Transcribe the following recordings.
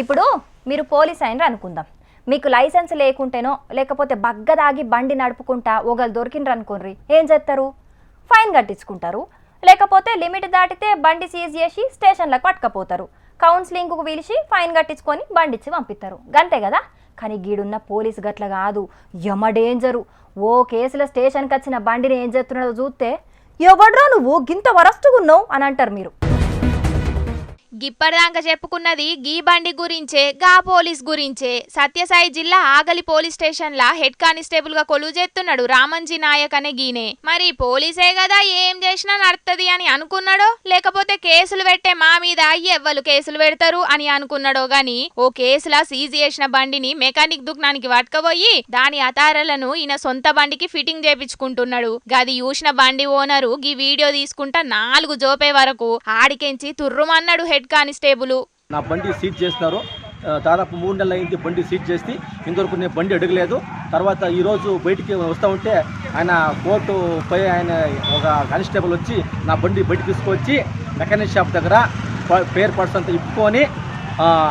ఇప్పుడు మీరు పోలీస్ అయినరు అనుకుందాం. మీకు లైసెన్స్ లేకుంటేనో లేకపోతే బగ్గదాగి బండి నడుపుకుంటా ఒకళ్ళు దొరికినరు అనుకోండి ఏం చేస్తారు ఫైన్ కట్టించుకుంటారు. లేకపోతే లిమిట్ దాటితే బండి సీజ్ చేసి స్టేషన్లకు పట్టుకపోతారు. కౌన్సిలింగ్కు పిలిచి ఫైన్ కట్టించుకొని బండి ఇచ్చి పంపిస్తారు గంతే కదా? కానీ గీడున్న పోలీస్ గట్ల కాదు. యమ డేంజరు. ఓ కేసుల స్టేషన్కి వచ్చిన బండిని ఏం చేస్తున్నాడో చూస్తే ఎవడ్రా నువ్వు? గింత వరస్తుగున్నావు అని అంటారు మీరు. గిప్పటిదాకా చెప్పుకున్నది గీ బండి గురించే గా పోలీస్ గురించే. సత్యసాయి జిల్లా ఆగలి పోలీస్ స్టేషన్ లా హెడ్ కానిస్టేబుల్గా కొలువు చేస్తున్నాడు రామంజీ నాయక్ అనే గీనే. మరి పోలీసే కదా ఏం చేసినా నడుతుంది అని అనుకున్నాడో? లేకపోతే కేసులు పెట్టే మా మీద ఎవ్వరు కేసులు పెడతారు అని అనుకున్నాడో గాని ఓ కేసులా సీజ్ చేసిన బండిని మెకానిక్ దుకాణానికి పట్టుకపోయి దాని అతారలను ఈయన సొంత బండికి ఫిట్టింగ్ చేపించుకుంటున్నాడు. గది చూసిన బండి ఓనరు గీ వీడియో తీసుకుంటా నాలుగు జోపే వరకు ఆడికెంచి తుర్రుమన్నాడు హెడ్ కానిస్టేబుల్. నా బండి సీజ్ చేస్తున్నారు. దాదాపు మూడు నెలలు అయింది బండి సీజ్ చేసి. ఇంతవరకు నేను బండి అడగలేదు. తర్వాత ఈరోజు బయటికి వస్తూ ఉంటే ఆయన కోర్టు పై ఆయన ఒక కానిస్టేబుల్ వచ్చి నా బండి బయటికి తీసుకొచ్చి మెకానిక్ షాప్ దగ్గర పేర్ పార్ట్స్ అంతా ఇప్పుకొని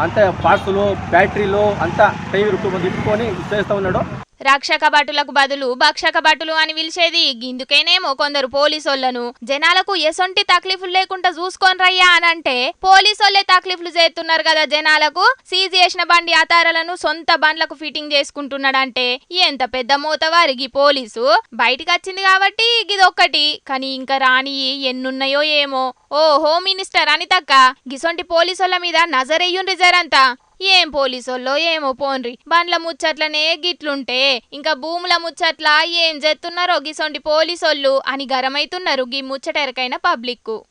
అంతే పార్ట్స్లు బ్యాటరీలు అంతా టైర్ మంది ఇప్పుకొని చేస్తూ ఉన్నాడు. రక్షక భటులకు బదులు భక్షక భటులు అని పిలిచేది. గిందుకేనేమో కొందరు పోలీసోళ్ళను జనాలకు ఎసొంటి తక్లీఫులు లేకుండా చూసుకొని రయ్యా అని అంటే పోలీసోళ్ళే తక్లీఫ్లు చేస్తున్నారు కదా జనాలకు. సీజ్ చేసిన బండి ఆతారాలను సొంత బండ్లకు ఫిట్టింగ్ చేసుకుంటున్నాడంటే ఎంత పెద్ద మూతవారికి పోలీసు? బయటికి వచ్చింది కాబట్టి గిదొక్కటి కానీ ఇంకా రాని ఎన్నున్నాయో ఏమో. ఓ హోమ్ మినిస్టర్ అనితక్క గిసొంటి పోలీసుల మీద నజరెయ్యుండ్రి జరంతా. ఏం పోలీసోళ్ళో ఏమో పోన్రి. బండ్ల ముచ్చట్లనే గిట్లుంటే ఇంకా భూముల ముచ్చట్ల ఏం చేస్తున్నారో గిసొంటి పోలీసోళ్ళు అని గరమైతున్నారు గీ ముచ్చటెరకైన పబ్లిక్కు.